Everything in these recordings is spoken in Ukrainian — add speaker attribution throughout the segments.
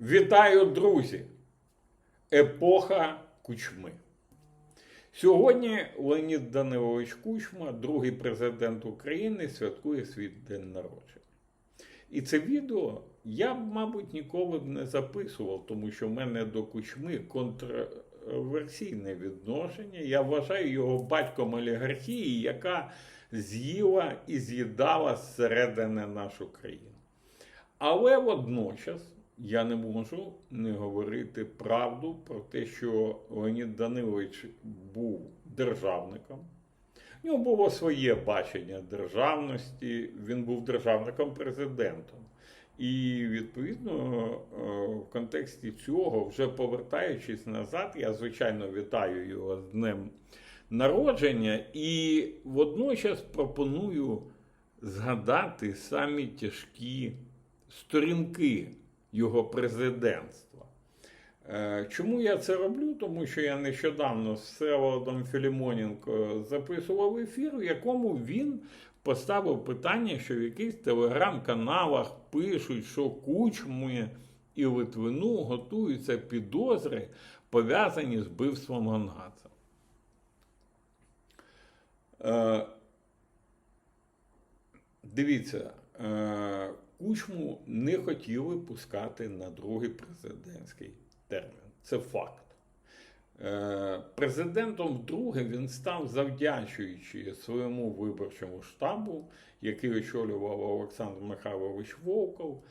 Speaker 1: Вітаю, друзі! Епоха кучми. Сьогодні Леонід Данилович Кучма, другий президент України, святкує свій день народження. І це відео я б, мабуть, ніколи б не записував, тому що в мене до кучми контроверсійне відношення. Я вважаю його батьком олігархії, яка з'їла і з'їдала зсередини нашу країну. Але водночас я не можу не говорити правду про те, що Леонід Данилович був державником. У нього було своє бачення державності, він був державником президентом. І відповідно е, в контексті цього, вже повертаючись назад, я звичайно вітаю його з днем народження і водночас пропоную згадати самі тяжкі сторінки його президентства. Е, Чому я це роблю? Тому що я нещодавно з Всеволодом Філімоненко записував ефір, в якому він поставив питання, що в якихось телеграм-каналах пишуть, що Кучму і Литвину готуються підозри, пов'язані з вбивством Гонгадзе. Е, Дивіться, е, Кучму не хотіли пускати на другий президентський термін. Це факт. Е, Президентом вдруге він став завдячуючи своєму виборчому штабу, який очолював Олександр Михайлович Волков.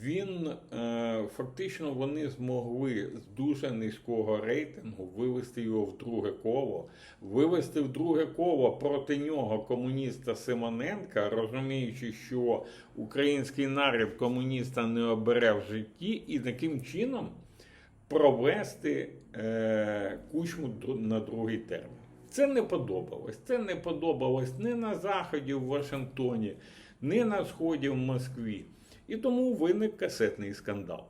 Speaker 1: Він е, фактично вони змогли з дуже низького рейтингу вивести його в друге коло, вивести в друге коло проти нього комуніста Симоненка, розуміючи, що український народ комуніста не обере в житті, і таким чином провести е, кучму на другий термін. Це не подобалось. Це не подобалось ні на Заході в Вашингтоні, ні на Сході в Москві. І тому виник касетний скандал.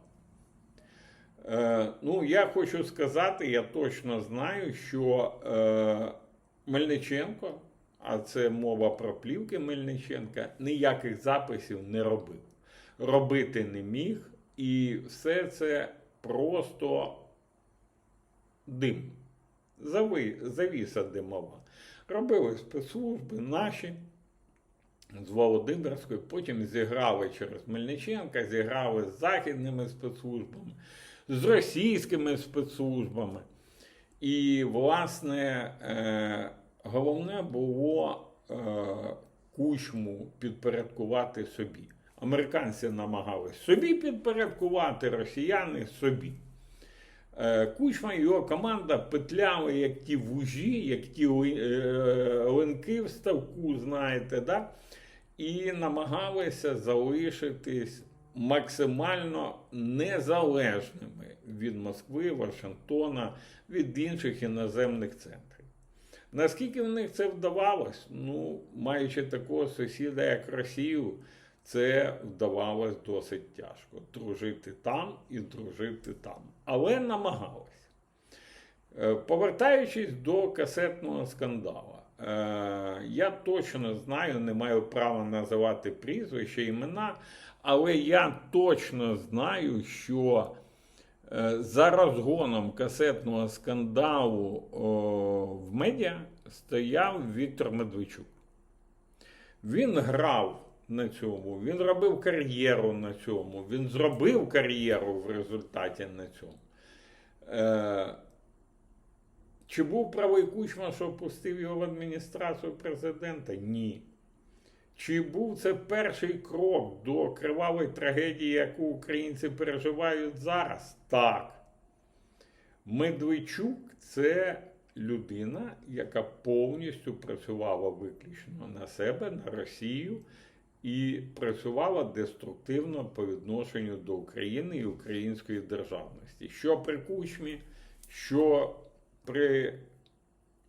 Speaker 1: Е, ну, я хочу сказати, я точно знаю, що е, Мельниченко, а це мова про плівки Мельниченка, ніяких записів не робив. Робити не міг, і все це просто дим. Завіса димова. Робили спецслужби наші з Володимирської, потім зіграли через Мельниченка, зіграли з західними спецслужбами, з російськими спецслужбами. І, власне, е, головне було е, кучму підпорядкувати собі. Американці намагались собі підпорядкувати, росіяни собі. Е, Кучма і його команда петляли, як ті вужі, як ті е, линки в ставку, знаєте, да? і намагалися залишитись максимально незалежними від Москви, Вашингтона, від інших іноземних центрів. Наскільки в них це вдавалось? Ну, маючи такого сусіда, як Росію, це вдавалось досить тяжко. Дружити там і дружити там. Але намагались. Е, Повертаючись до касетного скандалу, е, я точно знаю, не маю права називати прізвища, імена, але я точно знаю, що е, за розгоном касетного скандалу в медіа стояв Віктор Медведчук. Він грав на цьому, він робив кар'єру на цьому, він зробив кар'єру в результаті на цьому. Е, чи був правий Кучма, що пустив його в адміністрацію президента? Ні. Чи був це перший крок до кривавої трагедії, яку українці переживають зараз? Так. Медведчук це людина, яка повністю працювала виключно на себе, на Росію і працювала деструктивно по відношенню до України і української державності. Що при Кучмі, що при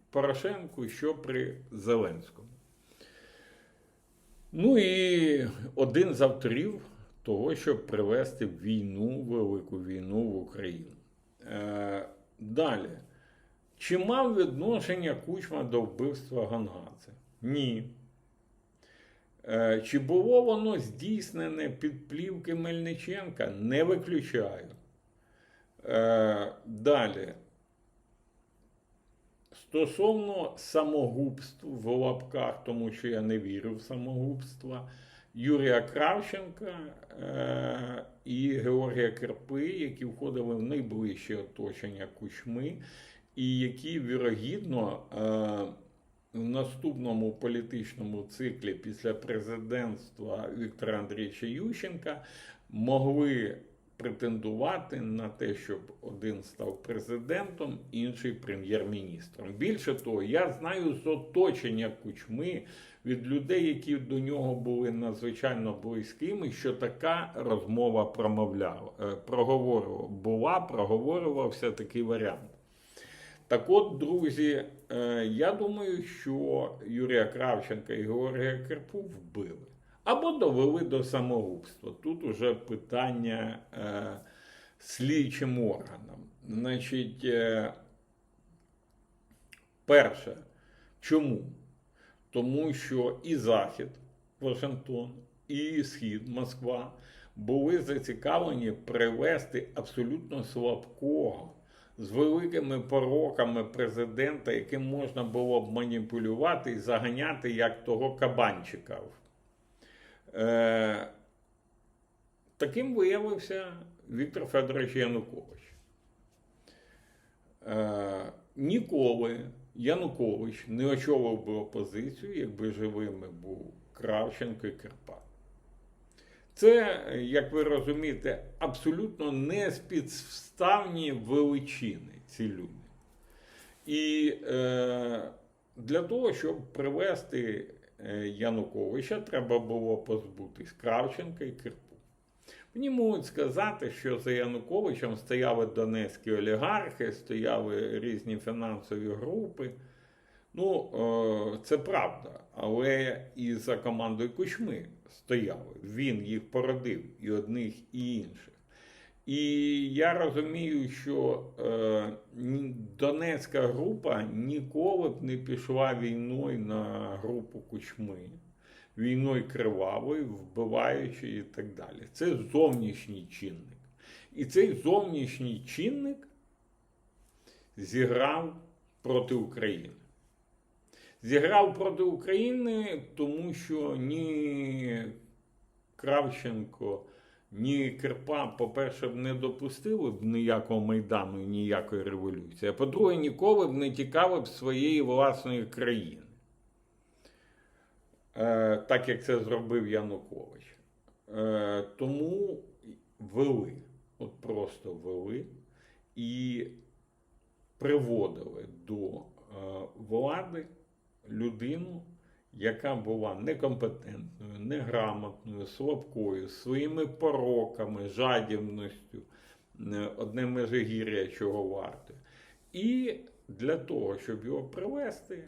Speaker 1: Порошенку, що при Зеленському. Ну і один з авторів того, щоб привести війну, велику війну в Україну. Е, далі. Чи мав відношення Кучма до вбивства Гонгадзе? Ні. Е, Чи було воно здійснене під плівки Мельниченка? Не виключаю. Е, далі. Стосовно самогубств в лапках, тому що я не вірю в самогубства, Юрія Кравченка е, і Георгія Керпи, які входили в найближче оточення Кучми, і які, вірогідно, в наступному політичному циклі після президентства Віктора Андрійовича Ющенка могли претендувати на те, щоб один став президентом, інший прем'єр-міністром. Більше того, я знаю з оточення кучми від людей, які до нього були надзвичайно близькими, що така розмова промовляла, е, проговорювала, була, проговорювався такий варіант. Так от, друзі, е, я думаю, що Юрія Кравченка і Георгія Керпу вбили. Або довели до самогубства. Тут уже питання е, слідчим органам. Значить, е, перше, чому? Тому що і Захід, Вашингтон, і Схід, Москва були зацікавлені привести абсолютно слабкого з великими пороками президента, яким можна було б маніпулювати і заганяти як того кабанчика. Е, таким виявився Віктор Федорович Янукович. Е, ніколи Янукович не очолив би опозицію, якби живими був Кравченко і Керпа. Це, як ви розумієте, абсолютно не спідставні величини ці люди. І е, для того, щоб привести е, Януковича, треба було позбутись Кравченка і Кирпу. Мені можуть сказати, що за Януковичем стояли донецькі олігархи, стояли різні фінансові групи. Ну, е, це правда, але і за командою Кучми стояли. Він їх породив і одних, і інших. І я розумію, що е, Донецька група ніколи б не пішла війною на групу Кучми, війною кривавою, вбиваючи і так далі. Це зовнішній чинник. І цей зовнішній чинник зіграв проти України. Зіграв проти України, тому що ні Кравченко, ні Керпа, по-перше, б не допустили б ніякого майдану і ніякої революції. А по-друге, ніколи б не тікали б своєї власної країни. Е, так як це зробив Янукович. Е, тому вели, от просто вели і приводили до е, влади людину, яка була некомпетентною, неграмотною, слабкою, своїми пороками, жадібністю, е, одне межигір'я чого варте. І для того, щоб його привести,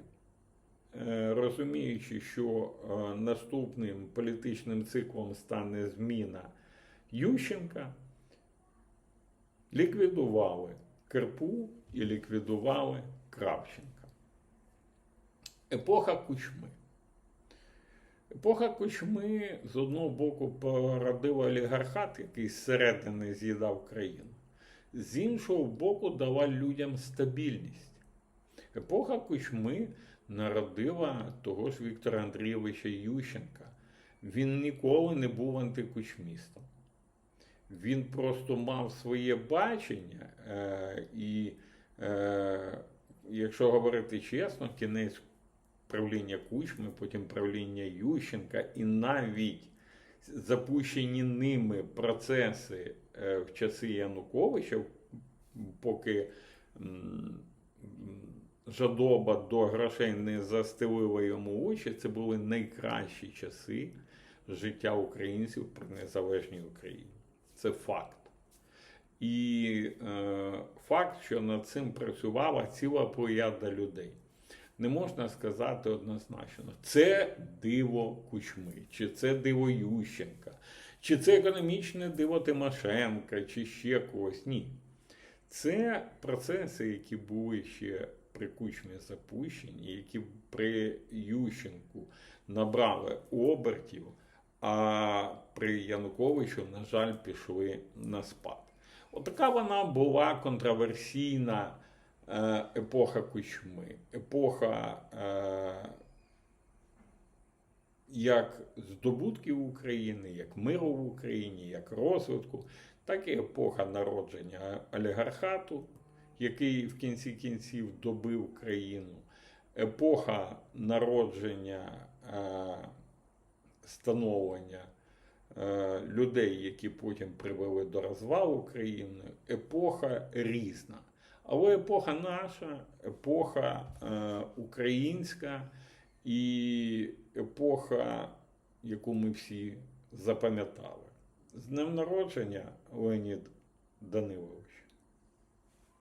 Speaker 1: е, розуміючи, що е, наступним політичним циклом стане зміна Ющенка, ліквідували Керпу і ліквідували Кравченка. Епоха кучми. Епоха кучми з одного боку породила олігархат, який зсередини з'їдав країну, з іншого боку, дала людям стабільність. Епоха кучми народила того ж Віктора Андрійовича Ющенка. Він ніколи не був антикучмістом. Він просто мав своє бачення, е, і, е, якщо говорити чесно, кінець правління Кучми, потім правління Ющенка, і навіть запущені ними процеси е, в часи Януковича, поки жадоба до грошей не застелила йому очі, це були найкращі часи життя українців при незалежній Україні. Це факт. І е, факт, що над цим працювала ціла плеяда людей не можна сказати однозначно, це диво Кучми, чи це диво Ющенка, чи це економічне диво Тимошенка, чи ще когось. Ні. Це процеси, які були ще при Кучмі запущені, які при Ющенку набрали обертів, а при Януковичу, на жаль, пішли на спад. Отака вона була контроверсійна епоха Кучми, епоха е, як здобутків України, як миру в Україні, як розвитку, так і епоха народження олігархату, який в кінці кінців добив країну, епоха народження е, становлення е, людей, які потім привели до розвалу країни, епоха різна. Але епоха наша, епоха е, українська і епоха, яку ми всі запам'ятали. З днем народження, Леонід Данилович.